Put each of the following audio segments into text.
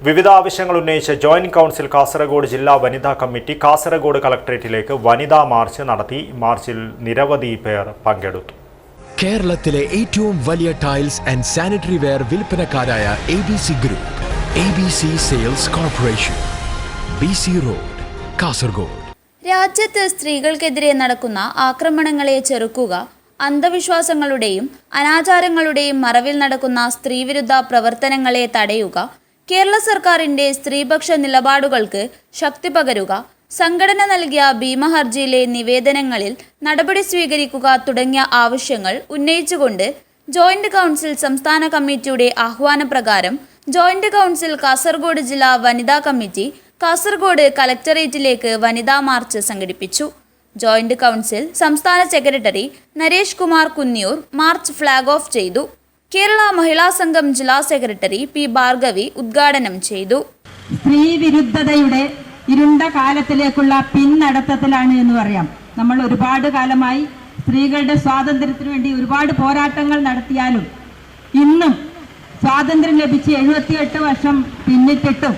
വിവിധ ആവശ്യങ്ങൾ ഉന്നയിച്ച് ജോയിന്റ് കൗൺസിൽ കാസർഗോഡ് ജില്ലാ വനിതാ കമ്മിറ്റി കാസർഗോഡ് കളക്ടറേറ്റിലേക്ക് വനിതാ മാർച്ച് നടത്തി. മാർച്ചിൽ നിരവധി പേർ പങ്കെടുത്തു. കേരളത്തിലെ ഏറ്റവും വലിയ tiles and sanitary ware വിൽപ്പനക്കാരായ A B C group A B C sales corporation B C road Kasaragod. രാജ്യത്ത് സ്ത്രീകൾക്കെതിരെ നടക്കുന്ന ആക്രമണങ്ങളെ ചെറുക്കുക അന്ധവിശ്വാസങ്ങളുടെയും അനാചാരങ്ങളുടെയും മറവിൽ നടക്കുന്ന സ്ത്രീവിരുദ്ധ പ്രവർത്തനങ്ങളെ തടയുക കേരള സർക്കാരിന്റെ സ്ത്രീപക്ഷ നിലപാടുകൾക്ക് ശക്തി പകരുക സംഘടന നൽകിയ ഭീമഹർജിയിലെ നിവേദനങ്ങളിൽ നടപടി സ്വീകരിക്കുക തുടങ്ങിയ ആവശ്യങ്ങൾ ഉന്നയിച്ചുകൊണ്ട് ജോയിന്റ് കൗൺസിൽ സംസ്ഥാന കമ്മിറ്റിയുടെ ആഹ്വാനപ്രകാരം ജോയിന്റ് കൗൺസിൽ കാസർഗോഡ് ജില്ലാ വനിതാ കമ്മിറ്റി കാസർഗോഡ് കലക്ടറേറ്റിലേക്ക് വനിതാ മാർച്ച് സംഘടിപ്പിച്ചു. ജോയിന്റ് കൗൺസിൽ സംസ്ഥാന secretary Naresh Kumar Kunniyoor march flag off ചെയ്തു. കേരള മഹിളാ സംഘം ജില്ലാ സെക്രട്ടറി പി ഭാർഗവി ഉദ്ഘാടനം ചെയ്തു. സ്ത്രീ വിരുദ്ധതയുടെ ഇരുണ്ട കാലത്തിലേക്കുള്ള പിന്നടത്തത്തിലാണ് എന്ന് പറയാം. നമ്മൾ ഒരുപാട് കാലമായി സ്ത്രീകളുടെ സ്വാതന്ത്ര്യത്തിന് വേണ്ടി ഒരുപാട് പോരാട്ടങ്ങൾ നടത്തിയാലും ഇന്നും സ്വാതന്ത്ര്യം ലഭിച്ച് എഴുപത്തിയെട്ട് വർഷം പിന്നിട്ടിട്ടും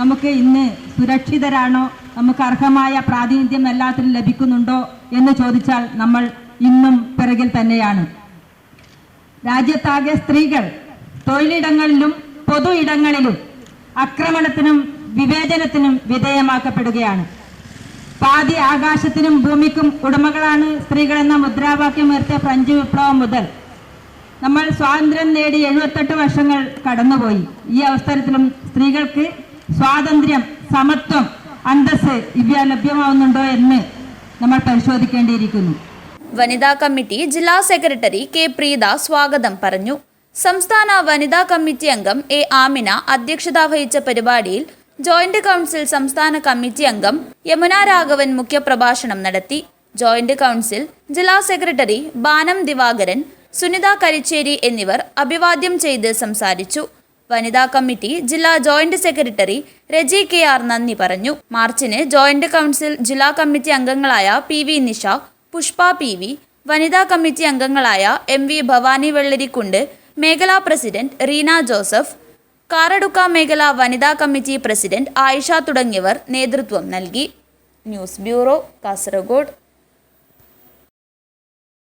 നമുക്ക് ഇന്ന് സുരക്ഷിതരാണോ നമുക്ക് അർഹമായ പ്രാതിനിധ്യം എല്ലാത്തിനും ലഭിക്കുന്നുണ്ടോ എന്ന് ചോദിച്ചാൽ നമ്മൾ ഇന്നും പിറകിൽ തന്നെയാണ്. രാജ്യത്താകെ സ്ത്രീകൾ തൊഴിലിടങ്ങളിലും പൊതു ഇടങ്ങളിലും അക്രമണത്തിനും വിവേചനത്തിനും വിധേയമാക്കപ്പെടുകയാണ്. പാതി ആകാശത്തിനും ഭൂമിക്കും ഉടമകളാണ് സ്ത്രീകളെന്ന മുദ്രാവാക്യം ഉയർത്തിയ ഫ്രഞ്ച് വിപ്ലവം മുതൽ നമ്മൾ സ്വാതന്ത്ര്യം നേടി എഴുപത്തെട്ട് വർഷങ്ങൾ കടന്നുപോയി. ഈ അവസരത്തിലും സ്ത്രീകൾക്ക് സ്വാതന്ത്ര്യം സമത്വം അന്തസ് ഇവ ലഭ്യമാവുന്നുണ്ടോ എന്ന് നമ്മൾ പരിശോധിക്കേണ്ടിയിരിക്കുന്നു. വനിതാ കമ്മിറ്റി ജില്ലാ സെക്രട്ടറി കെ പ്രീത സ്വാഗതം പറഞ്ഞു. സംസ്ഥാന വനിതാ കമ്മിറ്റി അംഗം എ ആമിന അധ്യക്ഷത വഹിച്ച പരിപാടിയിൽ ജോയിന്റ് കൗൺസിൽ സംസ്ഥാന കമ്മിറ്റി അംഗം യമുന രാഘവൻ മുഖ്യപ്രഭാഷണം നടത്തി. ജോയിന്റ് കൗൺസിൽ ജില്ലാ സെക്രട്ടറി ബാനം ദിവാകരൻ സുനിത കരിച്ചേരി എന്നിവർ അഭിവാദ്യം ചെയ്ത് സംസാരിച്ചു. വനിതാ കമ്മിറ്റി ജില്ലാ joint secretary Reji K R നന്ദി പറഞ്ഞു. മാർച്ചിന് ജോയിന്റ് കൗൺസിൽ ജില്ലാ കമ്മിറ്റി അംഗങ്ങളായ P V Nisha Pushpa P V വനിതാ കമ്മിറ്റി അംഗങ്ങളായ എം വി ഭവാനി വെള്ളരിക്കുണ്ട് മേഖലാ പ്രസിഡന്റ് റീന ജോസഫ് കാറടുക്ക മേഖല വനിതാ കമ്മിറ്റി പ്രസിഡന്റ് ആയിഷ തുടങ്ങിയവർ നേതൃത്വം നൽകി. News bureau Kasaragod.